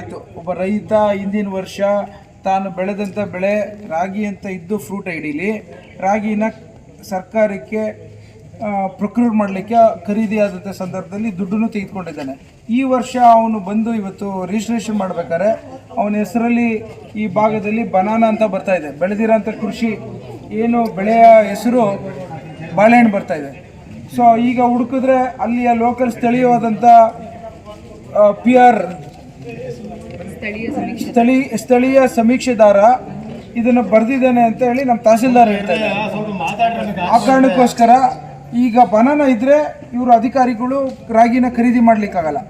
ಆಯ್ತು. ಒಬ್ಬ ರೈತ ಹಿಂದಿನ ವರ್ಷ ತಾನು ಬೆಳೆದಂಥ ಬೆಳೆ ರಾಗಿ ಅಂತ ಇದ್ದು ಫ್ರೂಟ್ ಐಡಿಲಿ ರಾಗಿನ ಸರ್ಕಾರಕ್ಕೆ ಪ್ರೊಕ್ಯೂರ್ ಮಾಡಲಿಕ್ಕೆ ಖರೀದಿ ಆದಂಥ ಸಂದರ್ಭದಲ್ಲಿ ದುಡ್ಡನ್ನು ತೆಗೆದುಕೊಂಡಿದ್ದಾನೆ. ಈ ವರ್ಷ ಅವನು ಬಂದು ಇವತ್ತು ರಿಜಿಸ್ಟ್ರೇಷನ್ ಮಾಡ್ಬೇಕಾದ್ರೆ ಅವನ ಹೆಸರಲ್ಲಿ ಈ ಭಾಗದಲ್ಲಿ ಬನಾನ ಅಂತ ಬರ್ತಾ ಇದೆ. ಬೆಳೆದಿರೋಂಥ ಕೃಷಿ ಏನು ಬೆಳೆಯ ಹೆಸರು ಬಾಳೆಹಣ್ಣು ಬರ್ತಾ ಇದೆ. ಸೊ ಈಗ ಹುಡುಕಿದ್ರೆ ಅಲ್ಲಿಯ ಲೋಕಲ್ ಸ್ಥಳೀಯವಾದಂಥ ಪಿ ಆರ್ ಸ್ಥಳೀಯ ಸ್ಥಳೀಯ ಸಮೀಕ್ಷೆದಾರ ಇದನ್ನು ಬರೆದಿದ್ದೇನೆ ಅಂತ ಹೇಳಿ ನಮ್ಮ ತಹಸೀಲ್ದಾರ್ ಹೇಳ್ತಾರೆ ಆ ಕಾರಣಕ್ಕೋಸ್ಕರ ಈಗ ಬನಾನ ಇದ್ರೆ ಇವರು ಅಧಿಕಾರಿಗಳು ರಾಗಿನ ಖರೀದಿ ಮಾಡ್ಲಿಕ್ಕಾಗಲ್ಲ.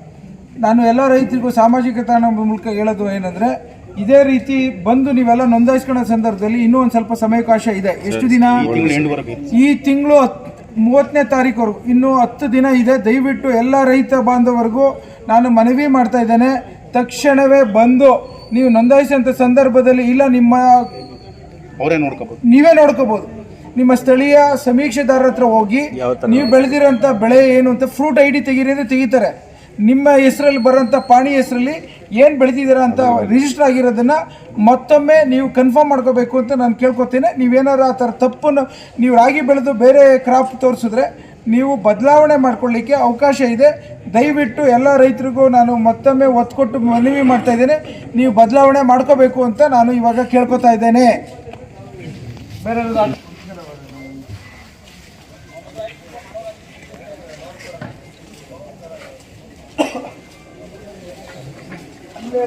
ನಾನು ಎಲ್ಲ ರೈತರಿಗೂ ಸಾಮಾಜಿಕ ತಾಣ ಮೂಲಕ ಹೇಳೋದು ಏನಂದ್ರೆ ಇದೇ ರೀತಿ ಬಂದು ನೀವೆಲ್ಲ ನೋಂದಾಯಿಸ್ಕೊಳ್ಳೋ ಸಂದರ್ಭದಲ್ಲಿ ಇನ್ನೂ ಒಂದು ಸ್ವಲ್ಪ ಸಮಯಾವಕಾಶ ಇದೆ. ಎಷ್ಟು ದಿನ? ಈ ತಿಂಗಳು ಮೂವತ್ತನೇ ತಾರೀಕುವರೆಗೂ ಇನ್ನೂ ಹತ್ತು ದಿನ ಇದೆ. ದಯವಿಟ್ಟು ಎಲ್ಲ ರೈತ ಬಾಂಧವರಿಗೂ ನಾನು ಮನವಿ ಮಾಡ್ತಾ ಇದ್ದೇನೆ. ತಕ್ಷಣವೇ ಬಂದು ನೀವು ನೋಂದಾಯಿಸಿದಂಥ ಸಂದರ್ಭದಲ್ಲಿ ಇಲ್ಲ ನಿಮ್ಮ ಅವರೇ ನೋಡ್ಕೋಬೋದು. ನೀವೇ ನೋಡ್ಕೋಬಹುದು ನಿಮ್ಮ ಸ್ಥಳೀಯ ಸಮೀಕ್ಷೆದಾರರ ಹತ್ರ ಹೋಗಿ ನೀವು ಬೆಳೆದಿರೋಂಥ ಬೆಳೆ ಏನು ಅಂತ ಫ್ರೂಟ್ ಐ ಡಿ ತೆಗೀರಿ ಅಂದ್ರೆ ತೆಗಿತಾರೆ. ನಿಮ್ಮ ಹೆಸರಲ್ಲಿ ಬರೋಂಥ ಪಾಣಿ ಹೆಸರಲ್ಲಿ ಏನು ಬೆಳೆದಿದ್ದೀರಾ ಅಂತ ರಿಜಿಸ್ಟರ್ ಆಗಿರೋದನ್ನ ಮತ್ತೊಮ್ಮೆ ನೀವು ಕನ್ಫರ್ಮ್ ಮಾಡ್ಕೋಬೇಕು ಅಂತ ನಾನು ಕೇಳ್ಕೊತೀನಿ. ನೀವೇನಾರು ಆ ಥರ ತಪ್ಪನ್ನು ನೀವು ರಾಗಿ ಬೆಳೆದು ಬೇರೆ ಕ್ರಾಪ್ ತೋರಿಸಿದ್ರೆ ನೀವು ಬದಲಾವಣೆ ಮಾಡ್ಕೊಳ್ಳಿಕ್ಕೆ ಅವಕಾಶ ಇದೆ. ದಯವಿಟ್ಟು ಎಲ್ಲ ರೈತರಿಗೂ ನಾನು ಮತ್ತೊಮ್ಮೆ ಒತ್ತು ಕೊಟ್ಟು ಮನವಿ ಮಾಡ್ತಾ ಇದ್ದೇನೆ. ನೀವು ಬದಲಾವಣೆ ಮಾಡ್ಕೋಬೇಕು ಅಂತ ನಾನು ಇವಾಗ ಕೇಳ್ಕೊತಾ ಇದ್ದೇನೆ. ಅಲ್ಲೇ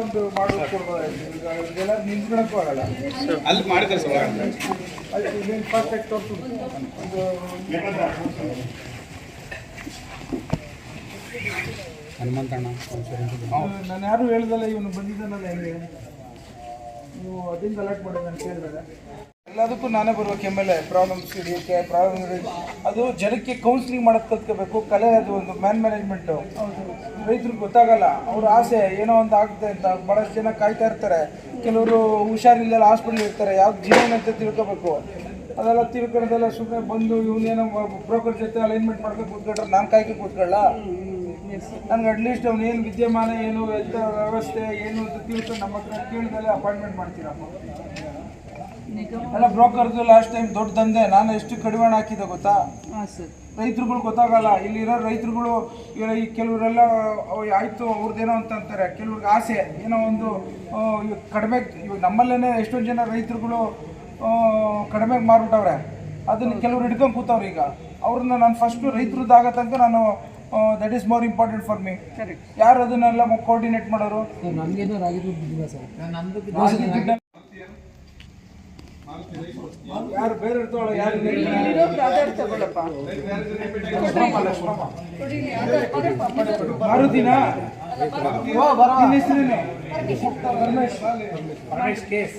ಒಂದು ಮಾಡೋದು ಕೊಡ್ಬೋದಾಗಿತ್ತು. ಈಗ ಇದೆಲ್ಲ ನಿಂತ್ಕೊಳಕ್ಕೂ ಆಗಲ್ಲ ಅಲ್ಲಿ ಮಾಡಿದ್ದಾರೆ ಇಲ್ಲೇನು perfect ತೋರ್ಸು. ಹನುಮಂತಣ್ಣ ನಾನು ಯಾರು ಹೇಳ್ದಲ್ಲ, ಇವನು ಬಂದಿದ್ದಾನಲ್ಲ ಹೆಂಗೆ ನೀವು ಅದಿಂದ ಅಲರ್ಟ್ ಮಾಡಿದ್ದಾನೆ ನಾನು ಕೇಳಿದಾಗ ಎಲ್ಲದಕ್ಕೂ ನಾನೇ ಬರ್ಬೇಕು ಎಂ ಎಲ್ ಎ ಪ್ರಾಬ್ಲಮ್ಸ್ ಹಿಡಿಯೋಕ್ಕೆ ಪ್ರಾಬ್ಲಮ್ ಅದು ಜನಕ್ಕೆ ಕೌನ್ಸಿಲಿಂಗ್ ಮಾಡೋದು ಕಲ್ತ್ಕೋಬೇಕು. ಕಲೆ ಅದು ಒಂದು ಮ್ಯಾನ್ ಮ್ಯಾನೇಜ್ಮೆಂಟು ರೈತರಿಗೆ ಗೊತ್ತಾಗಲ್ಲ. ಅವ್ರ ಆಸೆ, ಏನೋ ಒಂದು ಆಗುತ್ತೆ ಅಂತ. ಭಾಳಷ್ಟು ಜನ ಕಾಯ್ತಾ ಇರ್ತಾರೆ. ಕೆಲವರು ಹುಷಾರಿಲ್ಲ ಹಾಸ್ಪಿಟ್ಲ್ ಇರ್ತಾರೆ. ಯಾವ ಜೀವನ ಅಂತ ತಿಳ್ಕೋಬೇಕು. ಅದೆಲ್ಲ ತಿಳ್ಕೊಳ್ಳೋದೆಲ್ಲ ಸುಮ್ಮನೆ ಬಂದು ಇವನೇನೋ ಬ್ರೋಕರ್ ಜೊತೆ ಅಲೈನ್ಮೆಂಟ್ ಮಾಡ್ಕೊಂಡು ಕೂತ್ಕೊಂಡ್ರೆ ನಾನು ಕಾಯ್ಕೆ ಕೂತ್ಕೊಳ್ಳ? ನನ್ಗೆ ಅಟ್ಲೀಸ್ಟ್ ಅವ್ನು ಏನು ವಿದ್ಯಮಾನ, ಏನು ವ್ಯವಸ್ಥೆ, ಏನು ಅಂತ ತಿಳ್ಕೊಂಡು ನಮ್ಮ ಹತ್ರ ಕೇಳಿದಲ್ಲೇ ಅಪಾಯಿಂಟ್ಮೆಂಟ್ ಮಾಡ್ತೀರಪ್ಪ ಅಲ್ಲ ಬ್ರೋಕರ್ದು ಲಾಸ್ಟ್ ಟೈಮ್ ದೊಡ್ಡ ದಂಧೆ ನಾನು ಎಷ್ಟು ಕಡಿಮೆ ಹಾಕಿದೆ ಗೊತ್ತಾ? ರೈತರುಗಳು ಗೊತ್ತಾಗಲ್ಲ ಇಲ್ಲಿರೋ ರೈತರುಗಳು ಈ ಕೆಲವರೆಲ್ಲ ಆಯಿತು ಅವ್ರದ್ದೇನೋ ಅಂತ ಅಂತಾರೆ. ಕೆಲವ್ರಿಗೆ ಆಸೆ ಏನೋ ಒಂದು ಕಡಿಮೆ ಇವಾಗ ನಮ್ಮಲ್ಲೇ ಎಷ್ಟೊಂದು ಜನ ರೈತರುಗಳು ಕಡಿಮೆಗೆ ಮಾರ್ಬಿಟ್ಟವ್ರೆ. ಅದನ್ನ ಕೆಲವ್ರು ಹಿಡ್ಕೊಂಡು ಕೂತವ್ರೆ ಈಗ. ಅವ್ರನ್ನ ನಾನು ಫಸ್ಟು ರೈತರದ್ದಾಗ ತನಕ ನಾನು that is more important for me ಯಾರು ಅದನ್ನೆಲ್ಲ ಕೋಆರ್ಡಿನೇಟ್ ಮಾಡೋರು ನಮಗೇನು ರಾಗಿ ದುಡ್ಡು ಬಿದ್ದಿಲ್ಲ ಸರ್ ರಾಗಿ ದುಡ್ಡ- ಯಾರು ಬೇರೆ ಇರ್ತಾವಲ್ಲ ಯಾರು ಮಾರುತಿನಾ? ಪರಮೇಶ್. ಪರಮೇಶ್ ಕೇಸ್.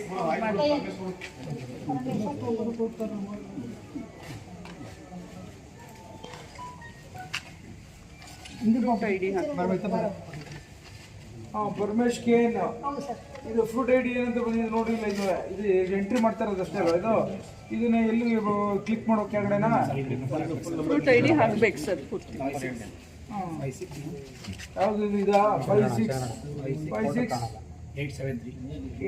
ಹಾಂ ಪರಮೇಶ್ ಕೆ ಇದು ಫ್ರೂಟ್ ಐಡಿ ಏನಂತ ಬಂದಿದೆ ನೋಡಿಲ್ಲ ಇದು ಇದು ಎಂಟ್ರಿ ಮಾಡ್ತಾ ಇರೋದು ಅಷ್ಟೇ ಇದು? ಇದನ್ನ ಎಲ್ಲಿ ಕ್ಲಿಕ್ ಮಾಡೋ ಕೆಳಗಡೆನ? ಫ್ರೂಟ್ ಐ ಡಿ ಹಾಕ್ಬೇಕು ಸರ್ ಯಾವುದು ಇದು ಇದಾ? Five six five six eight seven three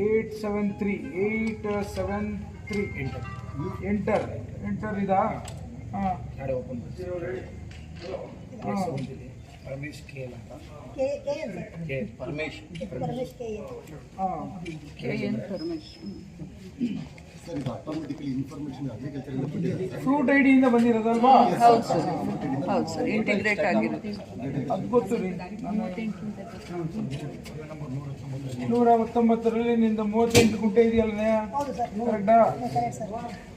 eight seven three eight seven three enter enter ಇದಾ ಹಾಂ. ಓಪನ್ ರಮೇಶ್ ಕೆ ಎಲ್ ಅಂತ. ಕೆ ಪರಮೇಶ್. ಹಾಂ. K N Paramesh. ಫ್ರೂಟ್ ಐಡಿಯಿಂದ ಬಂದಿರೋದಲ್ವಾ? ಹೌದು ಸರ್ ಹೌದು ಸರ್. ಇಂಟಿಗ್ರೇಟ್ ಆಗಿರುತ್ತೆ. ಅದು ಗೊತ್ತು. ರೀ ನೂರ ಹತ್ತೊಂಬತ್ತರಲ್ಲಿ ನಿಂದ ಮೂವತ್ತೆಂಟು ಗುಂಟೆ ಇದೆಯಲ್ಲನೇ ಕರೆಕ್ಟಾ?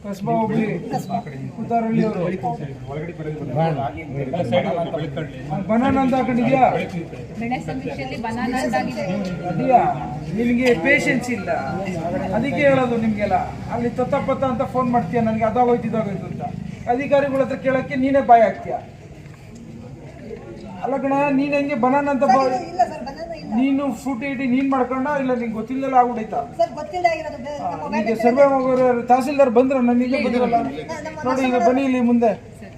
ಕಸ್ಬಾ ಹುಬ್ಳಿ ಕುತ್ತಾರಳ್ಳಿ ಅವರು. ಬನಾನ ಅಂತ ಹಾಕೊಂಡಿದ್ಯಾ? ಬೆಳೆ ನಿಮಗೆ ಪೇಷನ್ಸ್ ಇಲ್ಲ. ಅದಕ್ಕೆ ಹೇಳೋದು ನಿಮಗೆಲ್ಲ. ಅಲ್ಲಿ ತತ್ತಪತ್ತ ಅಂತ ಫೋನ್ ಮಾಡ್ತೀಯ? ನನಗೆ ಅದಾಗೋಯ್ತು ಇದಾಗೋಯ್ತು ಅಂತ. ಅಧಿಕಾರಿಗಳ ಹತ್ರ ಕೇಳಕ್ಕೆ ನೀನೇ ಬಾಯ್ ಹಾಕ್ತೀಯ ಅಲ್ಲ ಕಣ, ನೀನ್ ಹೆಂಗೆ ಬನಾನ ಅಂತ ನೀನು ಫ್ರೂಟ್ ಇಡಿ ನೀನ್ ಮಾಡ್ಕೊಂಡ ಇಲ್ಲ ನಿಂಗೆ ಗೊತ್ತಿಲ್ಲಲ್ಲ ಆಗ್ಬಿಡೈತಾ ಸರ್ ಗೊತ್ತಿಲ್ಲ ಆಗಿರೋದು ಬೇ- ನಮ್ಮ ಮೊಬೈಲ್ ಈಗ ಸರ್ವೆ ಮಾಡೋರು ತಹಸೀಲ್ದಾರ್ ಬಂದ್ರ ನನಗೆ ಗೊತ್ತಿರಲ್ಲ ನೋಡಿ ಈಗ ಬನ್ನಿ ಇಲ್ಲಿ ಮುಂದೆ.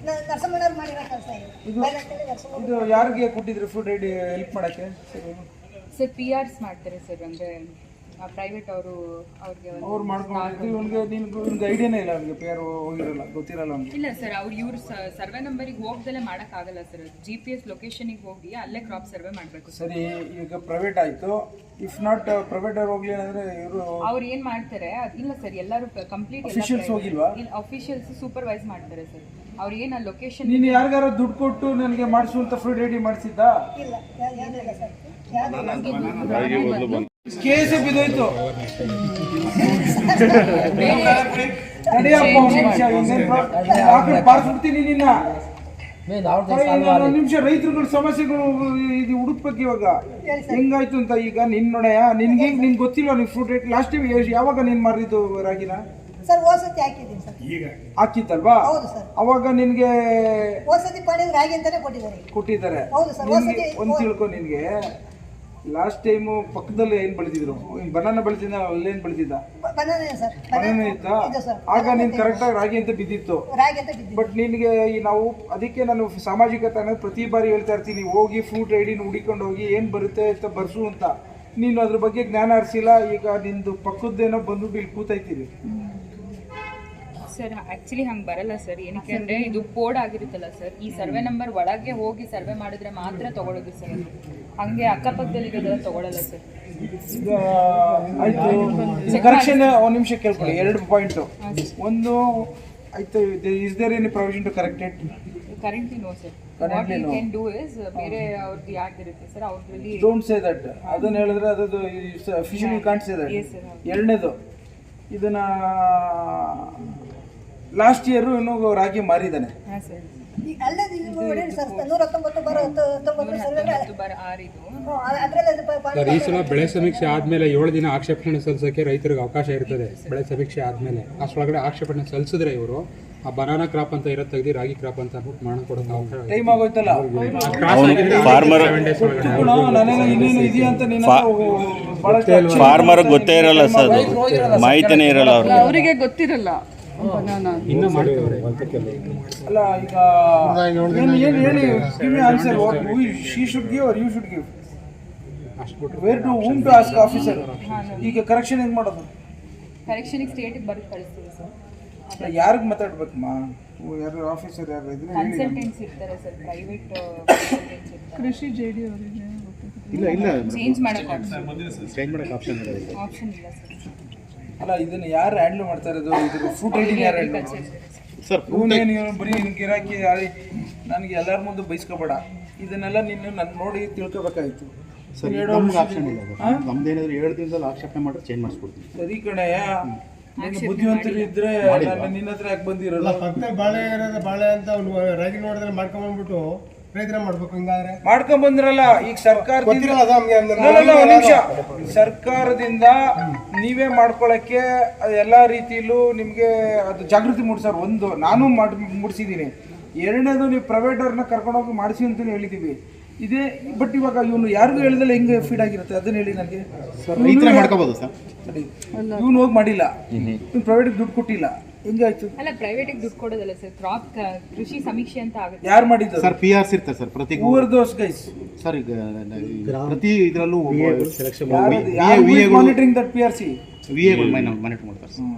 ನ- ನರಸಮ್ಮನವ್ರು ಮಾಡಿರೋ ಕೆಲಸ ಇದು. ನರಸಮ್ಮ ಇದು ಯಾರಿಗೆ ಕೊಟ್ಟಿದ್ರಿ ಫ್ರೂಟ್ ಐಡಿ ಹೆಲ್ಪ್ ಮಾಡಕ್ಕೆ? ಸರಿ ಸರ್ ಪಿ ಆರ್ಸ್ ಮಾಡ್ತಾರೆ ಸರ್ ಅಂದರೆ ಪ್ರೈವೇಟ್ ಅವರು ಅವ್ರಿಗೆ ಅವ್ರು ಮಾಡ್ಕೊಂಡಿದ್ದು ಇವನಿಗೆ ನಿನ್ಗೆ ಇವ್ನಿಗೆ ಐಡಿಯಾನೇ ಇಲ್ಲ ಅವ್ನಿಗೆ ಪೇರ್ ಹೋಗಿರಲ್ಲ ಗೊತ್ತಿರಲ್ಲ ಅವ್ನಿಗೆ. ಇಲ್ಲ ಸರ್ ಅವ್ರು ಇವ್ರು ಸರ್ವೆ ನಂಬರಿಗೆ ಹೋಗ್ದಲ್ಲೇ ಮಾಡೋಕ್ಕಾಗಲ್ಲ ಸರ್. ಜಿ ಪಿ ಎಸ್ ಲೊಕೇಶನಿಗೆ ಹೋಗಿ ಅಲ್ಲೇ ಕ್ರಾಪ್ ಸರ್ವೆ ಮಾಡಬೇಕು ಸರ್. ಈಗ ಪ್ರೈವೇಟ್ ಆಯಿತು. ಇಫ್ ನಾಟ್ ಪ್ರೈವೇಟ್ ಅವ್ರು ಹೋಗ್ಲಿ ಅಂದರೆ ಇವರು ಅವ್ರು ಏನು ಮಾಡ್ತಾರೆ ಅದ್- ಇಲ್ಲ ಸರ್ ಎಲ್ಲರೂ ಕಂಪ್ಲೀಟ್ Officials ಹೋಗಿಲ್ವಾ? ಇಲ್ಲ ಅಫಿಷಿಯಲ್ಸ್ ಸೂಪರ್ವೈಸ್ ಮಾಡ್ತಾರೆ ಸರ್. ಅವ್ರು ಏನು ಆ ಲೊಕೇಶನ್ ನೀನು ಯಾರಿಗಾರ ದುಡ್ಡು ಕೊಟ್ಟು ನನಗೆ ಮಾಡಿಸು ಅಂತ ಫ್ರೀ ರೆಡಿ ಮಾಡಿಸಿದ್ದ? ಇಲ್ಲ ಕೇಸೇ ಬಿದ್ದೋಯ್ತು ನಡಿಯಪ್ಪ ಬಾರ್ಸ್ಬಿಡ್ತೀನಿ ನಿನ್ನ. ನಿಮಿಷ ರೈತರುಗಳ ಸಮಸ್ಯೆಗಳು ಇದು ಹುಡುಕ್ಬೇಕು ಇವಾಗ. ಹೆಂಗಾಯ್ತು ಅಂತ ಈಗ ನಿನ್ ನೋಡಯ ನಿನ್ಗೆ ನಿನ್ ಗೊತ್ತಿಲ್ಲ ನೀವು ಫ್ರೂಟ್ ರೇಟ್ ಲಾಸ್ಟ್ ಟೈಮ್ ಯಾವಾಗ ನೀನ್ ಮಾರಿದ್ದು ರಾಗಿನ? ಸರ್ ಓಸತಿ ಹಾಕಿದ್ದೀನಿ ಸರ್. ಹಾಕಿತ್ತಲ್ವಾ? ಹೌದು ಸರ್. ಅವಾಗ ನಿನ್ಗೆ ಓಸತಿ ಪಡೆಯೋದು ರಾಗಿ ಅಂತಾನೆ ಕೊಟ್ಟಿದ್ದಾರೆ. ಕೊಟ್ಟಿದ್ದಾರೆ. ಹೌದು ಸರ್, ಒಂದ್ ತಿಳ್ಕೊ ನಿನ್ಗೆ. ಲಾಸ್ಟ್ ಟೈಮು ಪಕ್ಕದಲ್ಲಿ ಏನು ಬೆಳೆದಿದ್ರು? ಬನಾನ ಬೆಳೆದಿದ್ದ ಅಲ್ಲೇನ್ ಬೆಳೆದಿದ್ದ ಬನಾನೆ ಸರ್. ಬನಾನ ಇತ್ತಾ? ಆಗ ನೀನ್ ಕರೆಕ್ಟಾಗಿ ರಾಗಿ ಅಂತ ಬಿದ್ದಿತ್ತು. ರಾಗಿ ಅಂತ ಬಿದ್ದಿದೆ ಬಟ್ ನಿನಗೆ ಈ ನಾವು ಅದಕ್ಕೆ ನಾನು ಸಾಮಾಜಿಕ ತಾಣ ಪ್ರತಿ ಬಾರಿ ಹೇಳ್ತಾ ಇರ್ತೀನಿ. ಹೋಗಿ ಫ್ರೂಟ್ ಐಡಿನ ಹುಡಿಕೊಂಡು ಹೋಗಿ ಏನು ಬರುತ್ತೆ ಅಂತ ಬರ್ಸು ಅಂತ. ನೀನು ಅದ್ರ ಬಗ್ಗೆ ಜ್ಞಾನ ಹರಿಸಿಲ್ಲ. ಈಗ ನಿಂದು ಪಕ್ಕದ್ದೇನೋ ಬಂದು ಇಲ್ಲಿ ಕೂತೈತೀರಿ ಸರ್ ಆಕ್ಚುಲಿ ಹಂಗೆ ಬರಲ್ಲ ಸರ್. ಏನಕ್ಕೆ ಅಂದರೆ ಇದು ಕೋಡ್ ಆಗಿರುತ್ತಲ್ಲ ಸರ್. ಈ ಸರ್ವೆ ನಂಬರ್ ಒಳಗೆ ಹೋಗಿ ಸರ್ವೆ ಮಾಡಿದ್ರೆ ಮಾತ್ರ ತಗೊಳ್ಳೋದು ಸರ್. ಅದು. ಹಂಗೆ ಅಕ್ಕಪಕ್ಕದಲ್ಲಿ ಇರೋದೆಲ್ಲ ತಗೊಳ್ಳಲ್ಲ ಸರ್. ಈಗ ಆಯ್ತು. ಕರೆಕ್ಷನ್ ಒಂದು ನಿಮಿಷ ಕೇಳ್ಕೊಳ್ಳಿ. ಎರಡು ಪಾಯಿಂಟು ಒಂದು ಆಯ್ತು. Is there any provision to correct it currently no sir what you can do is ಬೇರೆ ಅವ್ರದ್ದು ಯಾರ್ದು ಇರುತ್ತೆ ಸರ್ ಅವ್ರಲ್ಲಿ ಡೋಂಟ್ ಸೇ ದಟ್ ಅದನ್ನ ಹೇಳಿದ್ರೆ ಅದದು ಅಫಿಷಿಯಲಿ ಕಾಂಟ್ ಸೇ ದಟ್ ಎರಡನೇದು. ಇದನ್ನ ಲಾಸ್ಟ್ ಇಯರ್ ಇನ್ನೂ ರಾಗಿ ಮಾರಿದ್ದಾನೆ ಹಾಂ ಸರ್. ಈ ಸಲ ಬೆಳೆ ಸಮೀಕ್ಷೆ ಆದಮೇಲೆ ಏಳು ದಿನ ಆಕ್ಷೇಪಣೆ ಸಲ್ಲಿಸೋಕೆ ರೈತರಿಗೆ ಅವಕಾಶ ಇರ್ತದೆ ಬೆಳೆ ಸಮೀಕ್ಷೆ ಆದಮೇಲೆ. ಅಷ್ಟೊಳಗಡೆ ಆಕ್ಷೇಪಣೆ ಸಲ್ಲಿಸಿದ್ರೆ ಇವರು ಆ ಬನಾನಾ ಕ್ರಾಪ್ ಅಂತ ಇರೋ ತೆಗ್ದು ರಾಗಿ ಕ್ರಾಪ್ ಅಂತ ಅಂದ್ಬಿಟ್ಟು ಕೊಡೋಕೆ ಆಗಿದ್ರೆ ಫಾರ್ಮರ್ ಗೊತ್ತೇ ಇರಲ್ಲ ಸರ್ ಮಾಹಿತಿನೇ ಇರಲ್ಲ ಅವ್ರಿಗೆ. ಅವರಿಗೆ ಗೊತ್ತಿರಲ್ಲ. ಇನ್ನೂ ಮಾಡ್ತೇವ್ರೆ. ಅಲ್ಲ ಈಗ ಏನು ಏನು ಹೇಳಿ give me answer? What she should give are you should give where to whom to ask officer ಈಗ ಕರೆಕ್ಷನ್ ಹೆಂಗ್ ಮಾಡೋದು? ಕರೆಕ್ಷನಿಗೆ ಸ್ಟೇಟಿಗೆ ಬರೆದು ಕಳಿಸ್ತೀವಿ ಸರ್ ಯಾರಿಗೆ ಮಾತಾಡ್ಬೇಕಮ್ಮ? ಯಾರು ಆಫೀಸರ್ ಯಾರು ಇದ್ರೆ. ಕನ್ಸಲ್ಟೆಂಟ್ಸ್ ಇರ್ತಾರೆ ಸರ್ ಪ್ರೈವೇಟ್ ಕನ್ಸಲ್ಟೆಂಟ್ಸ್ ಇರ್ತಾರೆ. ಕೃಷಿ ಜೆ ಡಿ ಅವರಿಗೆ ಇಲ್ಲ ಇಲ್ಲ. ಚೇಂಜ್ ಮಾಡೋಕೆ ಆಪ್ಷನ್ ಇಲ್ಲ. ಸರ್ ಅಲ್ಲ ಇದನ್ನ ಯಾರು ಹ್ಯಾಂಡಲ್ ಮಾಡ್ತಾ ಇರೋದು? ಇದ್ರ ಫ್ರೂಟ್ ಐಡಿನ ಯಾರು ಹ್ಯಾಂಡಲ್ ಸರ್ ಇವನೇನು ಇವನು ಬರೀ ನಿನ್ ಗಿರಾಕಿ ಯಾರಿ- ನನಗೆ ಎಲ್ಲರ ಮುಂದೆ ಬೈಸ್ಕೋಬೇಡ. ಇದನ್ನೆಲ್ಲ ನೀನು ನನ್ನ ನೋಡಿ ತಿಳ್ಕೋಬೇಕಾಯ್ತು. ಸರ್ ವರ್ಷ- ಆಪ್ಷನ್ ಇಲ್ಲ ನಮ್ದೇನಾದ್ರು ಏಳು ದಿನದಲ್ಲಿ ಆಕ್ಷೇಪಣೆ ಮಾಡಿದ್ರೆ ಚೇಂಜ್ ಮಾಡಿಸ್ಕೊಡ್ತೀನಿ ಸರಿ ಕಣೆ. ನೀನು ಬುದ್ಧಿವಂತರು ಇದ್ರೆ ನಾನು ನಿನ್ನ ಹತ್ರ ಯಾಕೆ ಬಂದಿರಲ್ಲ ಪಕ್ಕದಲ್ಲಿ ಬಾಳೆ ಇರೋದು ಬಾಳೆ ಅಂತ ಅವ್ನು ರಾಗಿ ನೋಡಿದ್ರೆ ಮಾಡ್ಕೊಂಡ್ಬಂದ್ಬಿಟ್ಟು ರೈತರ ಮಾಡ್ಬೇಕು ಹಿಂಗಾದ್ರೆ. ಮಾಡ್ಕೊಂಡ್ ಬಂದ್ರಲ್ಲ ಈಗ ಸರ್ಕಾರದಿಂದ ಗೊತ್ತಿರಲ್ಲ ಅದು ನಮ್ಗೆ ಅಂದ್ರೆ ಇಲ್ಲ, ಇಲ್ಲ, ಒಂದ್ ನಿಮಿಷ. ಸರ್ಕಾರದಿಂದ ನೀವೇ ಮಾಡ್ಕೊಳಕ್ಕೆ ಎಲ್ಲ ರೀತಿಯಲ್ಲೂ ನಿಮಗೆ ಅದು ಜಾಗೃತಿ ಮೂಡಿಸೋರು ಒಂದು ನಾನು ಮಾಡಿ ಮೂಡಿಸಿದ್ದೀನಿ. ಎರಡನೇದು ನೀವು ಪ್ರೈವೇಟ್ ಅವ್ರನ್ನ ಕರ್ಕೊಂಡೋಗಿ ಮಾಡಿಸಿ ಅಂತ ಹೇಳಿದೀವಿ ಇದೇ ಬಟ್ ಇವಾಗ ಇವನು ಯಾರಿಗೂ ಹೇಳಿದಲ್ಲ ಹೆಂಗೆ ಫೀಡ್ ಆಗಿರುತ್ತೆ ಅದನ್ನ ಹೇಳಿ ನನಗೆ. ಮಾಡ್ಕೋಬಹುದು ಮಾಡ್ಕೋಬೋದು ಸರ್. ಇವನು ಹೋಗಿ ಮಾಡಿಲ್ಲ. ಇವ್ನು ಪ್ರೈವೇಟ್ ದುಡ್ಡು ಕೊಟ್ಟಿಲ್ಲ. ಹೆಂಗಾಯ್ತು? ಅಲ್ಲ ಪ್ರೈವೇಟಿಗೆ ದುಡ್ಡು ಕೊಡೋದಲ್ಲ ಸರ್ ಕ್ರಾಪ್ ಕೃಷಿ ಸಮೀಕ್ಷೆ ಅಂತ ಆಗುತ್ತೆ. ಯಾರು ಮಾಡಿದ್ರು ಸರ್ ಪಿ ಆರ್ಸ್ ಇರ್ತಾರೆ ಸರ್ ಪ್ರತಿ ಹೂವರ್ ದೋಸ್ ಗೈಸ್ ಸರ್ ಈಗ ಪ್ರತಿ ಇದರಲ್ಲೂ monitoring that P R C V A monitor ಮಾಡ್ತಾರೆ ಸರ್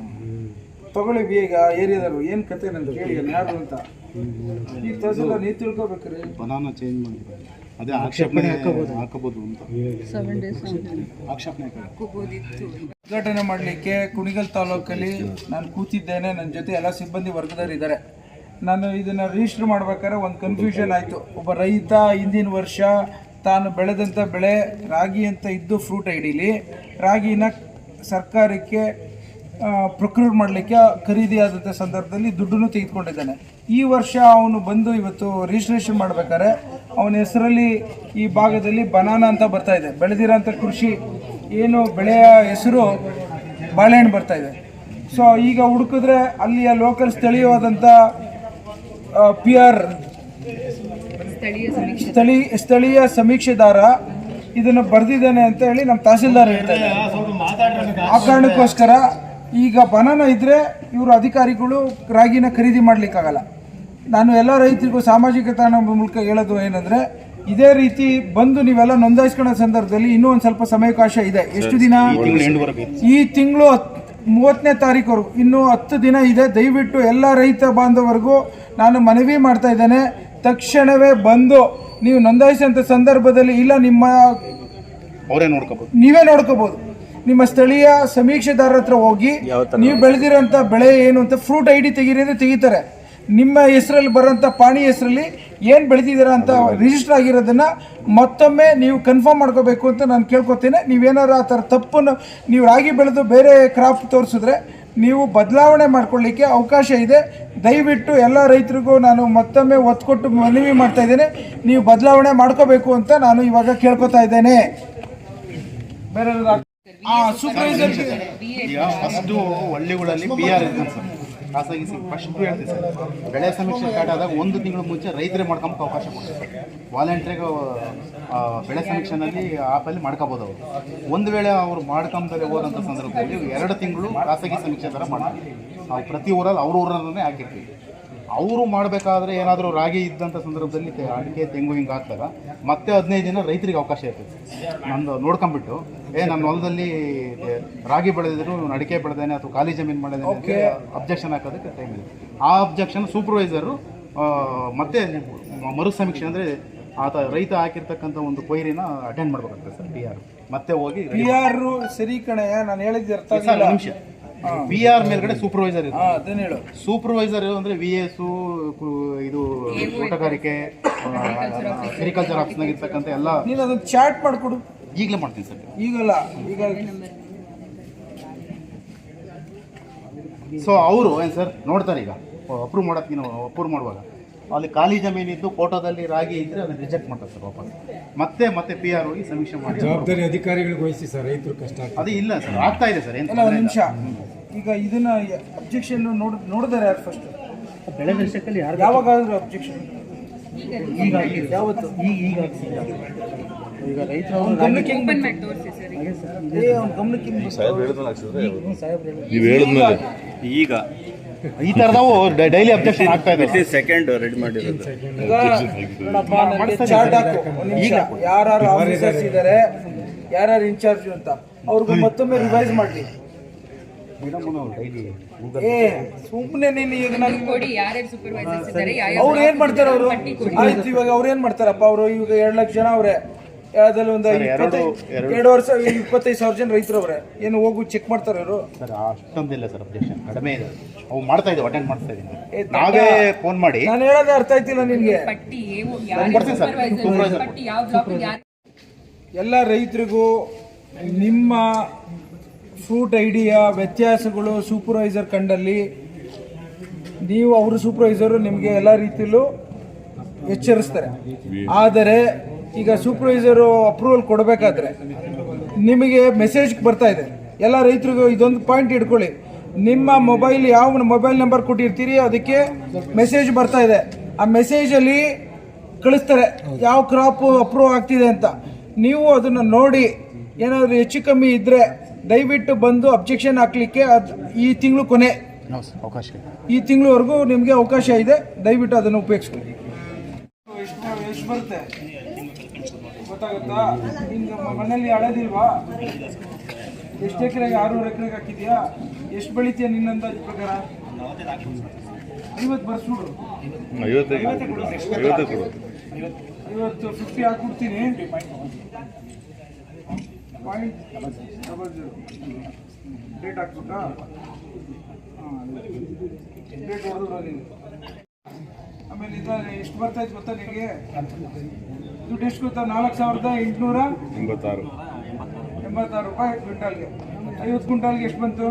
ತಗೊಳ್ಳಿ ಈಗ ಏರಿಯಾದವರು ಏನು ಕತೆ ನಂದು? ಕೇಳಿ. ಯಾರು ಅಂತ? ಈಗ ತೋರಿಸಲ್ಲ ನೀವು ತಿಳ್ಕೊಬೇಕ್ರಿ. ಬನಾನ ಚೇಂಜ್ ಮಾಡಿ ಅದೇ ಆಕ್ಷೇಪಣೆ ಹಾಕಬಹುದು. ಅಂತ. ಸೆವೆನ್ ಡೇಸ್ ಆಕ್ಷೇಪಣೆ ಹಾಕೋದು. ಉದ್ಘಾಟನೆ ಮಾಡಲಿಕ್ಕೆ ಕುಣಿಗಲ್ ತಾಲೂಕಲ್ಲಿ ನಾನು ಕೂತಿದ್ದೇನೆ. ನನ್ನ ಜೊತೆ ಎಲ್ಲ ಸಿಬ್ಬಂದಿ ವರ್ಗದವರು ಇದ್ದಾರೆ ನಾನು ಇದನ್ನು ರಿಜಿಸ್ಟರ್ ಮಾಡ್ಬೇಕಾದ್ರೆ ಒಂದು ಕನ್ಫ್ಯೂಷನ್ ಆಯಿತು. ಒಬ್ಬ ರೈತ, ಹಿಂದಿನ ವರ್ಷ, ತಾನು ಬೆಳೆದಂಥ ಬೆಳೆ, ರಾಗಿ ಅಂತ ಇದ್ದು ಫ್ರೂಟ್ ಐಡಿಲಿ. ರಾಗಿನ ಸರ್ಕಾರಕ್ಕೆ ಪ್ರೊಕ್ಯೂರ್ ಮಾಡಲಿಕ್ಕೆ ಖರೀದಿಯಾದಂಥ ಸಂದರ್ಭದಲ್ಲಿ ದುಡ್ಡನ್ನು ತೆಗೆದುಕೊಂಡಿದ್ದಾನೆ. ಈ ವರ್ಷ ಅವನು ಬಂದು ಇವತ್ತು ರಿಜಿಸ್ಟ್ರೇಷನ್ ಮಾಡ್ಬೇಕಾದ್ರೆ ಅವನ ಹೆಸರಲ್ಲಿ ಈ ಭಾಗದಲ್ಲಿ ಬನಾನ ಅಂತ ಬರ್ತಾ ಇದೆ. ಬೆಳೆದಿರೋಂಥ ಕೃಷಿ ಏನು ಬೆಳೆಯ ಹೆಸರು ಬಾಳೆಹಣ್ಣು ಬರ್ತಾ ಇದೆ. ಸೊ ಈಗ ಹುಡುಕಿದ್ರೆ ಅಲ್ಲಿಯ ಲೋಕಲ್ ಸ್ಥಳೀಯವಾದಂಥ ಪಿ ಆರ್ ಸ್ಥಳೀಯ ಸ್ಥಳೀಯ ಸಮೀಕ್ಷೆದಾರ ಇದನ್ನು ಬರೆದಿದ್ದೇನೆ ಅಂತ ಹೇಳಿ ನಮ್ಮ ತಹಸೀಲ್ದಾರ್ ಹೇಳ್ತಾರೆ ಆ ಕಾರಣಕ್ಕೋಸ್ಕರ ಈಗ ಬನಾನ ಇದ್ರೆ ಇವರು ಅಧಿಕಾರಿಗಳು ರಾಗಿನ ಖರೀದಿ ಮಾಡಲಿಕ್ಕಾಗಲ್ಲ. ನಾನು ಎಲ್ಲ ರೈತರಿಗೂ ಸಾಮಾಜಿಕ ತಾಣ ಮೂಲಕ ಹೇಳೋದು ಏನಂದ್ರೆ ಇದೇ ರೀತಿ ಬಂದು ನೀವೆಲ್ಲ ನೋಂದಾಯಿಸ್ಕೊಳ್ಳೋ ಸಂದರ್ಭದಲ್ಲಿ ಇನ್ನೂ ಒಂದು ಸ್ವಲ್ಪ ಸಮಯಾವಕಾಶ ಇದೆ. ಎಷ್ಟು ದಿನ? ಈ ತಿಂಗಳು ಮೂವತ್ತನೇ ತಾರೀಕುವರೆಗೂ ಇನ್ನೂ ಹತ್ತು ದಿನ ಇದೆ. ದಯವಿಟ್ಟು ಎಲ್ಲ ರೈತ ಬಾಂಧವರಿಗೂ ನಾನು ಮನವಿ ಮಾಡ್ತಾ ಇದ್ದೇನೆ. ತಕ್ಷಣವೇ ಬಂದು ನೀವು ನೋಂದಾಯಿಸಿದಂಥ ಸಂದರ್ಭದಲ್ಲಿ ಇಲ್ಲ ನಿಮ್ಮ ಅವರೇ ನೋಡ್ಕೋಬೋದು. ನೀವೇ ನೋಡ್ಕೋಬಹುದು ನಿಮ್ಮ ಸ್ಥಳೀಯ ಸಮೀಕ್ಷೆದಾರರ ಹತ್ರ ಹೋಗಿ ನೀವು ಬೆಳೆದಿರೋಂಥ ಬೆಳೆ ಏನು ಅಂತ ಫ್ರೂಟ್ ಐ ಡಿ ತೆಗೀರಿದ್ರೆ ತೆಗಿತಾರೆ. ನಿಮ್ಮ ಹೆಸರಲ್ಲಿ ಬರೋಂಥ ಪಾಣಿ ಹೆಸರಲ್ಲಿ ಏನು ಬೆಳೆದಿದ್ದೀರಾ ಅಂತ ರಿಜಿಸ್ಟರ್ ಆಗಿರೋದನ್ನು ಮತ್ತೊಮ್ಮೆ ನೀವು ಕನ್ಫರ್ಮ್ ಮಾಡ್ಕೋಬೇಕು ಅಂತ ನಾನು ಕೇಳ್ಕೊತೇನೆ. ನೀವೇನಾರು ಆ ಥರ ತಪ್ಪನ್ನು ನೀವು ರಾಗಿ ಬೆಳೆದು ಬೇರೆ ಕ್ರಾಫ್ಟ್ ತೋರಿಸಿದ್ರೆ ನೀವು ಬದಲಾವಣೆ ಮಾಡ್ಕೊಳ್ಳಿಕ್ಕೆ ಅವಕಾಶ ಇದೆ. ದಯವಿಟ್ಟು ಎಲ್ಲ ರೈತರಿಗೂ ನಾನು ಮತ್ತೊಮ್ಮೆ ಒತ್ತು ಕೊಟ್ಟು ಮನವಿ ಮಾಡ್ತಾ ಇದ್ದೇನೆ. ನೀವು ಬದಲಾವಣೆ ಮಾಡ್ಕೋಬೇಕು ಅಂತ ನಾನು ಇವಾಗ ಕೇಳ್ಕೊತಾ ಇದ್ದೇನೆ. ಬೇರೆ ಫಸ್ಟು ಹಳ್ಳಿಗಳಲ್ಲಿ ಬಿ ಆರ್ ಖಾಸಗಿ ಫಸ್ಟ್ ಹೇಳ್ತೀವಿ ಸರ್. ಬೆಳೆ ಸಮೀಕ್ಷೆ ಸ್ಟಾರ್ಟ್ ಆದಾಗ ಒಂದು ತಿಂಗಳು ಮುಂಚೆ ರೈತರೇ ಮಾಡ್ಕೊಂಬಕ್ಕೆ ಅವಕಾಶ ಕೊಡ್ತಾರೆ ವಾಲಂಟ್ರಿಗೆ ಬೆಳೆ ಸಮೀಕ್ಷೆನಲ್ಲಿ ಆಪಲ್ಲಿ ಮಾಡ್ಕೋಬೋದು ಅವರು. ಒಂದು ವೇಳೆ ಅವರು ಮಾಡ್ಕೊಂಬದೇ ಹೋದಂಥ ಸಂದರ್ಭದಲ್ಲಿ ಎರಡು ತಿಂಗಳು ಖಾಸಗಿ ಸಮೀಕ್ಷೆ ಥರ ಮಾಡ್ತೀವಿ ನಾವು ಪ್ರತಿ ಊರಲ್ಲಿ ಅವ್ರ ಊರನ್ನೇ ಹಾಕಿರ್ತೀವಿ. ಅವರು ಮಾಡಬೇಕಾದ್ರೆ ಏನಾದರೂ ರಾಗಿ ಇದ್ದಂಥ ಸಂದರ್ಭದಲ್ಲಿ ತೆ- ಅಡಿಕೆ ತೆಂಗು ಹಿಂಗೆ ಹಾಕಿದಾಗ ಮತ್ತೆ ಹದಿನೈದು ದಿನ ರೈತರಿಗೆ ಅವಕಾಶ ಇರ್ತದೆ. ನಂದು ನೋಡ್ಕೊಂಬಿಟ್ಟು ಏ ನನ್ನ ಹೊಲದಲ್ಲಿ ರಾಗಿ ಬೆಳೆದಿದ್ರು ಇವ್ನು ಅಡಿಕೆ ಬೆಳೆದೇನೆ ಅಥವಾ ಖಾಲಿ ಜಮೀನು ಮಾಡಿದೆ ಅಂತ ಅಬ್ಜೆಕ್ಷನ್ ಹಾಕೋದಕ್ಕೆ ಟೈಮ್ ಇದೆ. ಆ ಅಬ್ಜೆಕ್ಷನ್ ಸೂಪರ್ವೈಸರು ಮತ್ತೆ ಮರು ಸಮೀಕ್ಷೆ ಅಂದರೆ ಆತ ರೈತ ಹಾಕಿರ್ತಕ್ಕಂಥ ಒಂದು ಕೊಯ್ರಿನ ಅಟೆಂಡ್ ಮಾಡ್ಬೇಕಾಗ್ತದೆ ಸರ್ ಪಿ ಆರ್ ಮತ್ತೆ ಹೋಗಿ ಪಿ ಆರ್ ಸರಿ ಕಣಯ್ಯ ನಾನು ಹೇಳಿದ್ದೆ ಅರ್ಥ ನಿಮಿಷ. ಪಿ ಆರ್ ಮೇಲ್ಗಡೆ ಸೂಪರ್ವೈಸರ್ ಇರುತ್ತೆ ಅದನ್ನ ಹೇಳು. ಸೂಪರ್ವೈಸರ್ ಅಂದ್ರೆ ವಿ ಎಸ್ ಇದು ತೋಟಗಾರಿಕೆ ಅಗ್ರಿಕಲ್ಚರ್ ಆಫೀಸ್ನಾಗ ಇರ್ತಕ್ಕಂಥ ಎಲ್ಲ ನೀನು ಅದನ್ನ ಚಾಟ್ ಮಾಡಿಕೊಡು. ಈಗಲೇ ಮಾಡ್ತೀನಿ ಸರ್. ಈಗಲ್ಲ ಈಗ ಸೊ ಅವರು ಏನು ಸರ್ ನೋಡ್ತಾರೆ ಈಗ? ಅಪ್ರೂವ್ ಮಾಡೋಕ್ಕೆ ನಾವು ಅಪ್ರೂವ್ ಮಾಡುವಾಗ? ಅಲ್ಲಿ ಖಾಲಿ ಜಮೀನಿದ್ದು ಫೋಟೋದಲ್ಲಿ ರಾಗಿ ಇದ್ರೆ ಅದನ್ನ ರಿಜೆಕ್ಟ್ ಮಾಡ್ತಾರೆ ಸರ್ ವಾಪಸ್. ಮತ್ತೆ ಮತ್ತೆ ಪಿ ಆರ್ ಹೋಗಿ ಸಮೀಕ್ಷೆ ಮಾಡಿ. ಜವಾಬ್ದಾರಿ ಅಧಿಕಾರಿಗಳಿಗೆ ವಹಿಸಿ ಸರ್ ರೈತರು ಕಷ್ಟ ಅದು ಇಲ್ಲ ಸರ್ ಆಗ್ತಾ ಇದೆ ಸರ್ ಏನು ನಿಮಿಷ. ಈಗ ಇದನ್ನ ಅಬ್ಜೆಕ್ಷನ್ ನೋಡ್ ನೋಡಿದಾರೆ ಯಾರು ಫಸ್ಟ್ ಬೆಳೆ ನಷ್ಟಕ್ಕಲ್ಲಿ ಯಾರು ಯಾವಾಗಾದ್ರೂ ಅಬ್ಜೆಕ್ಷನ್ ಈಗ ಯಾವತ್ತು ಈಗ ಈಗ ಈಗ ರೈತರು ಗಮನಕ್ಕೆ ಈಗ ಈ ತರದವು ಡೈಲಿ ಅಬ್ಜೆಕ್ಷನ್ ಆಗ್ತಾ ಇದೆ ಸೆಕೆಂಡ್ ರೆಡಿ ಮಾಡಿರೋದು. ಈಗ ನೋಡಪ್ಪ ನನಗೆ ಚಾರ್ಟ್ ಹಾಕು. ಈಗ ಯಾರು ಆಫೀಸರ್ಸ್ ಇದ್ದಾರೆ. ಯಾರ್ಯಾರು ಇನ್ಚಾರ್ಜ್ ಅಂತ. ಅವ್ರಿಗೂ ಮತ್ತೊಮ್ಮೆ ರಿವೈಸ್ ಮಾಡ್ಲಿ ಏ ಸುಮ್ಮನೆ ನೀನು ಈಗ ನಾನು ಅವ್ರು ಏನ್ ಮಾಡ್ತಾರೆ ಅವರು? ಆಯ್ತು ಇವಾಗ ಅವ್ರು ಏನ್ ಮಾಡ್ತಾರಪ್ಪ? ಅವರು ಇವಾಗ ಎರಡು ಲಕ್ಷ ಜನ ಅವ್ರೆ. ಯಾವ್ದ್ರಲ್ಲಿ ಒಂದು ಎರಡು ವರ್ಷ ಇಪ್ಪತ್ತೈದು ಸಾವಿರ ಜನ ರೈತರು ಅವ್ರೆ ಏನು ಹೋಗು ಚೆಕ್ ಮಾಡ್ತಾರೆ ಅವರು ಸರ್ ಅಷ್ಟೊಂದಿಲ್ಲ ಸರ್ ಅಬ್ಜೆಕ್ಷನ್ ಕಡಿಮೆ ಇದೆ. ಅವು ಮಾಡ್ತಾ ಇದ್ದೀವಿ ಅಟೆಂಡ್ ಮಾಡ್ತಾ ಏ, ಇದ್ದೀನಿ ನಾವೇ ಫೋನ್ ಮಾಡಿ. ನಾನು ಹೇಳೋದೇ ಅರ್ಥ ಆಯ್ತಿಲ್ಲ ನಿಮಗೆ ಪಟ್ಟಿ ಯಾರು ಕೊಡ್ತೀನಿ ಸರ್. ಸೂಪರ್ವೈಸರ್ ಪಟ್ಟಿ ಯಾವ ಬ್ಲಾಕ್ ಯಾರು ಎಲ್ಲ ರೈತರಿಗೂ ನಿಮ್ಮ ಫ್ರೂಟ್ ಐಡಿಯ ವ್ಯತ್ಯಾಸಗಳು ಸೂಪರ್ವೈಸರ್ ಕಂಡಲ್ಲಿ ನೀವು ಅವರು ಸೂಪರ್ವೈಸರು ನಿಮಗೆ ಎಲ್ಲ ರೀತಿಯಲ್ಲೂ ಎಚ್ಚರಿಸ್ತಾರೆ. ಆದರೆ ಈಗ ಸೂಪರ್ವೈಸರು ಅಪ್ರೂವಲ್ ಕೊಡಬೇಕಾದ್ರೆ ನಿಮಗೆ ಮೆಸೇಜ್ ಬರ್ತಾ ಇದೆ. ಎಲ್ಲ ರೈತರಿಗೂ ಇದೊಂದು ಪಾಯಿಂಟ್ ಇಟ್ಕೊಳ್ಳಿ. ನಿಮ್ಮ ಮೊಬೈಲ್ ಯಾವ ಮೊಬೈಲ್ ನಂಬರ್ ಕೊಟ್ಟಿರ್ತೀರಿ ಅದಕ್ಕೆ ಮೆಸೇಜ್ ಬರ್ತಾ ಇದೆ. ಆ ಮೆಸೇಜಲ್ಲಿ ಕಳಿಸ್ತಾರೆ. ಯಾವ ಕ್ರಾಪ್ ಅಪ್ರೂವ್ ಆಗ್ತಿದೆ ಅಂತ. ನೀವು ಅದನ್ನ ನೋಡಿ, ಏನಾದರೂ ಹೆಚ್ಚು ಕಮ್ಮಿ ಇದ್ದರೆ ದಯವಿಟ್ಟು ಬಂದು ಅಬ್ಜೆಕ್ಷನ್ ಹಾಕ್ಲಿಕ್ಕೆ ಅದು ಈ ತಿಂಗಳು ಕೊನೆ. ಅವಕಾಶ ಈ ತಿಂಗಳವರೆಗೂ ನಿಮಗೆ ಅವಕಾಶ ಇದೆ. ದಯವಿಟ್ಟು ಅದನ್ನು ಉಪಯೋಗಿಸ್ಕೊಳ್ಳಿ. ಎಷ್ಟು ಬರುತ್ತೆ ಗೊತ್ತಾಗುತ್ತಾ? ನಿಮ್ಗೆ ಮನೇಲಿ ಹಳದಿಲ್ವಾ ಎಷ್ಟು ಎಕರೆಗೆ ಆರೂರು ಎಕರೆಗೆ ಹಾಕಿದ್ಯಾ? ಎಷ್ಟು ಬೆಳಿತೀಯ ನಿನ್ನ ಅಂದಾಜು ಪ್ರಕಾರ? ಐವತ್ತು ಬರ್ಸ್ಬಿಡು ಐವತ್ತು ಫಿಫ್ಟಿ ಹಾಕ್ಬಿಡ್ತೀನಿ ಪಾಯಿಂಟ್ ಡಬಲ್ ಜೀರೋ ಡೇಟ್ ಹಾಕ್ಬಿಟ್ಟಾ ಹಾಂ ಡೇಟ್ ಹೊಡೆದ್ರು ನೀನು. ಆಮೇಲೆ ಇದ ಎಷ್ಟು ಬರ್ತಾ ಇತ್ತು ಗೊತ್ತಾ ನಿನಗೆ? ದುಡ್ಡು ಎಷ್ಟು ಗೊತ್ತಾ? ನಾಲ್ಕು ಸಾವಿರದ ಎಂಟುನೂರ ಎಂಬತ್ತಾರು. ಎಂಬತ್ತಾರು ರೂಪಾಯಿ ಕ್ವಿಂಟಾಲ್ಗೆ. ಐವತ್ತು ಕ್ವಿಂಟಾಲ್ಗೆ ಎಷ್ಟು ಬಂತು?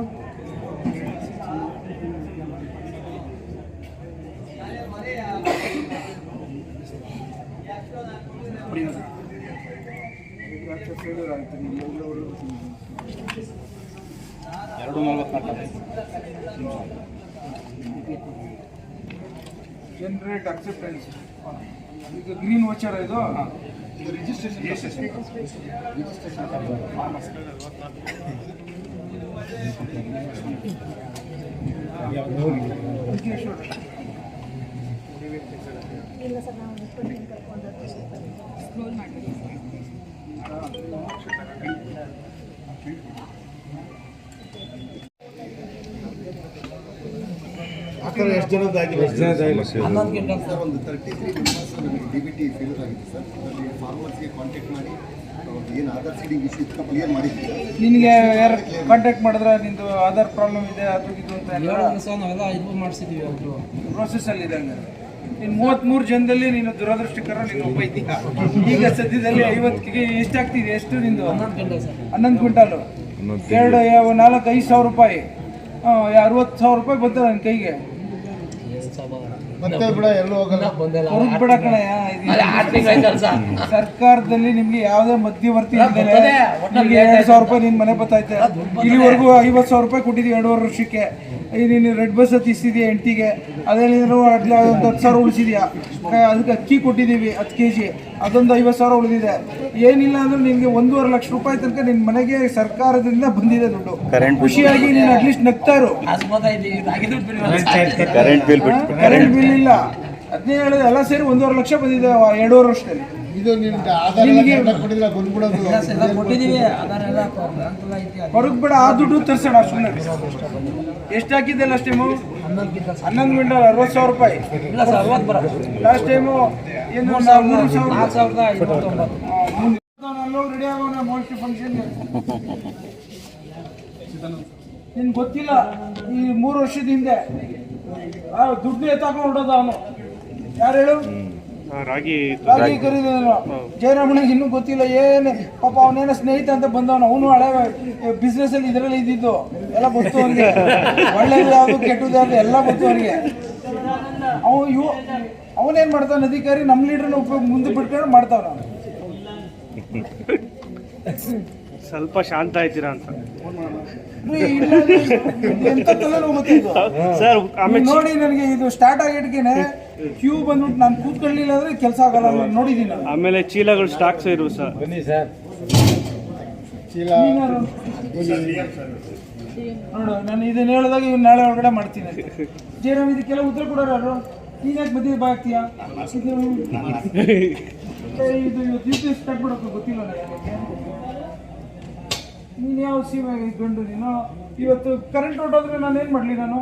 ಎರಡು ನಲ್ವತ್ನಾಲ್ಕು ಜನರೇಟ್ ಅಕ್ಸೆಪ್ಟೆನ್ಸ್ ಈಗ ಗ್ರೀನ್ ವಾಚರ್ ಇದು? ಇದು ರಿಜಿಸ್ಟ್ರೇಷನ್ ಇಲ್ಲ ಸರ್ ನಾವು ಕರ್ಕೊಂಡು ಜನದ ಮಾಡಿಬಿಡಿ ಸರ್ ಒಂದು ತರ್ಟಿ ತ್ರೀ ಮೆಂಬರ್ಸ್ ನಮಗೆ ಡಿ ಬಿ ಟಿ ಫೇಲ್ಯೂರ್ ಆಗಿದೆ ಸರ್. ಅದರಲ್ಲಿ ಫಾರ್ಮರ್ಸ್ಗೆ ಕಾಂಟ್ಯಾಕ್ಟ್ ಮಾಡಿ ಏನು ಆಧಾರ್ ಸೀಡಿಂಗ್ ಇಶ್ಯೂ ಇತ್ತು ಕ್ಲಿಯರ್ ಮಾಡಿದ್ದೀವಿ. ನಿನಗೆ ಯಾರು ಕಾಂಟ್ಯಾಕ್ಟ್ ಮಾಡಿದ್ರೆ? ನಿಂದು ಆಧಾರ್ ಪ್ರಾಬ್ಲಮ್ ಇದೆ ಅದು ಇದು ಅಂತ ಎಲ್ಲ? ನಾವೆಲ್ಲ ಇದು ಮಾಡಿಸಿದ್ದೀವಿ ಅವರು. ಪ್ರೊಸೆಸ್ಸಲ್ಲಿ ಇದೆ ಹಂಗಾರೆ ನೀನು ಮೂವತ್ತ್ಮೂರು ಜನದಲ್ಲಿ ನೀನು ದುರದೃಷ್ಟಕರ ನೀನು ಒಬ್ಬ ಇದ್ದೀಯ. ಈಗ ಸದ್ಯದಲ್ಲಿ ಐವತ್ತಿಗೆ ಎಷ್ಟಾಗ್ತಿದೆ ಎಷ್ಟು ನಿಂದು? ಹನ್ನೊಂದು ಕ್ವಿಂಟಾಲು. ಎರಡು ನಾಲ್ಕು ಐದು ಸಾವಿರ ರೂಪಾಯಿ. ಅರವತ್ತು ಸಾವಿರ ರೂಪಾಯಿ ಬರ್ತದೆ ನನ್ನ ಕೈಗೆ? ಮತ್ತೆ ಬಿಡ ಎಲ್ಲೂ ಹೋಗಲ್ಲ. ಹೊರಗ್ ಬಿಡ ಕಣಯ್ಯ, ಇದು ಸರ್ಕಾರದಲ್ಲಿ ನಿಮ್ಗೆ ಯಾವ್ದೇ ಮಧ್ಯವರ್ತಿ ಇಲ್ದೇನೆ ನಿಮ್ಗೆ ಎರಡು ಸಾವಿರ ರೂಪಾಯಿ ನಿನ್ ಮನೆ ಬತ್ತೈತೆ ಇಲ್ಲಿವರೆಗೂ ಐವತ್ತು ಸಾವಿರ ರೂಪಾಯಿ ಕೊಟ್ಟಿದ್ದೀವಿ ಎರಡೂವರೆ ವರ್ಷಕ್ಕೆ. ನೀನು ರೆಡ್ ಬಸ್ ಹತ್ತಿಸಿದ್ಯಾ ಎಂಟಿಗೆ ಅದೇನಿದ್ರು ಅಡ್ಲಿ ಒಂದು ಹತ್ತು ಸಾವಿರ ಉಳಿಸಿದ್ಯಾ? ಅದಕ್ಕೆ ಅಕ್ಕಿ ಕೊಟ್ಟಿದ್ದೀವಿ ಹತ್ತು ಕೆ ಜಿ ಅದೊಂದು ಐವತ್ತು ಸಾವಿರ ಉಳಿದಿದೆ. ಏನಿಲ್ಲ ಅಂದ್ರೆ ನಿನಗೆ ಒಂದೂವರೆ ಲಕ್ಷ ರೂಪಾಯಿ ತನಕ ನಿನ್ನ ಮನೆಗೆ ಸರ್ಕಾರದಿಂದ ಬಂದಿದೆ ದುಡ್ಡು. ಖುಷಿಯಾಗಿ ನೀನು ಅಟ್ಲೀಸ್ಟ್ ನಗ್ತಾರು. ಕರೆಂಟ್ ಬಿಲ್ ಕರೆಂಟ್ ಬಿಲ್ ಇಲ್ಲ. ಅದನ್ನೇ ಹೇಳಿದೆ ಎಲ್ಲ ಸೇರಿ ಒಂದೂವರೆ ಲಕ್ಷ ಬಂದಿದೆ ಎರಡೂವರೆ ವರ್ಷದಲ್ಲಿ. ಇದು ಹೊರಗೆ ಬೇಡ ಆ ದುಡ್ಡು ತರ್ಸೋಣ ಸುಮ್ಮನೆ ಎಷ್ಟು ಹಾಕಿದ್ದೆ ಲಾಸ್ಟ್ ಟೈಮು ಹನ್ನೊಂದು ಕ್ವಿಂಟಲ್ ಅರವತ್ತು ಸಾವಿರ ರೂಪಾಯಿ. ಲಾಸ್ಟ್ ಟೈಮು ಏನು ಮೂರು ಸಾವಿರ ರೆಡಿ ಆಗೋಣ ಮೋಸ್ಟ್ ಫಂಕ್ಷನ್ ನಿನ್ಗೆ ಗೊತ್ತಿಲ್ಲ ಈ ಮೂರು ವರ್ಷದ ಹಿಂದೆ. ದುಡ್ಡು ಎತ್ತಾಕೊಂಡು ಹೊಡೋದು ಅವನು. ಯಾರು ಹೇಳು? ರಾಗಿ ಖರೀದಿದನು ಜಯರಾಮಣ್ಣ ಇನ್ನೂ ಗೊತ್ತಿಲ್ಲ ಏನು ಪಾಪ ಅವನೇನೋ ಸ್ನೇಹಿತ ಅಂತ ಬಂದವನು ಅವನು ಹಳೆ ಬಿಸ್ನೆಸ್ ಅಲ್ಲಿ ಇದರಲ್ಲಿ ಇದ್ದಿದ್ದು. ಎಲ್ಲ ಗೊತ್ತು ಅವನಿಗೆ. ಒಳ್ಳೇದು ಯಾವುದು ಕೆಟ್ಟದ್ದು ಯಾವುದು ಎಲ್ಲ ಗೊತ್ತು ಅವನಿಗೆ. ಅವನು ಇವು ಅವನೇನ್ ಮಾಡ್ತಾನೆ ಅಧಿಕಾರಿ ನಮ್ಮ ಲೀಡರ್ನ ಉಪಯೋಗ ಮುಂದೆ ಬಿಟ್ಕೊಂಡು ಮಾಡ್ತಾವ ಸ್ವಲ್ಪ ಶಾಂತ ಆಯ್ತೀರಾ ಅಂತ? ಸರ್ ನೋಡಿ ನನಗೆ ಇದು ಸ್ಟಾರ್ಟ್ ಆಗಿಟ್ಕೇನೆ ಕ್ಯೂ ಬಂದ್ಬಿಟ್ಟು ನಾನು ಕೂತ್ಕೊಳ್ಳಿಲ್ಲ ಅಂದ್ರೆ ಕೆಲಸ ಆಗಲ್ಲ ನಾನು ನೋಡಿದ್ದೀನಿ ನಾನು. ಆಮೇಲೆ ಚೀಲಗಳು ಸ್ಟಾಕ್ಸ್ ಇರು ಸರ್. ಬನ್ನಿ ಸರ್. ನೋಡು ನಾನು ಇದನ್ನ ಹೇಳಿದಾಗ ಇವ್ನು ನಾಳೆ ಒಳಗಡೆ ಮಾಡ್ತೀನಿ ಜಯರಾಮ್ ಇದಕ್ಕೆಲ್ಲ ಉತ್ತರ ಕೊಡೋರು ಯಾರು ಬದಿ ಯಾಕೆ ಬಾ ಆಗ್ತೀಯಾ? ಇದು ಇವತ್ತು ದಿವಸ ಕಟ್ಬಿಡೋಕೆ ಗೊತ್ತಿಲ್ಲ ನನಗೆ? ನೀನು ಯಾವ ಸೀಮೆ ಗಂಡು ನೀನು? ಇವತ್ತು ಕರೆಂಟ್ ಹೊಟ್ಟೋದ್ರೆ ನಾನು ಏನು ಮಾಡಲಿ ನಾನು?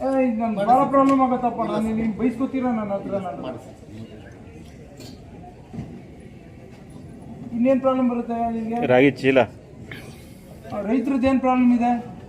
ನನ್ಗೆ ಭಾಳ ಪ್ರಾಬ್ಲಮ್ ಆಗತ್ತಪ್ಪ. ನಾನು ನೀನು ಬೈಸ್ಕೊತೀರ ನನ್ನ ಹತ್ರ ನಾನು. ಇನ್ನೇನು ಪ್ರಾಬ್ಲಮ್ ಬರುತ್ತೆ ನಿಮಗೆ ರಾಗಿ ಚೀಲ. ರೈತರದ್ದು ಏನು ಪ್ರಾಬ್ಲಮ್ ಇದೆ?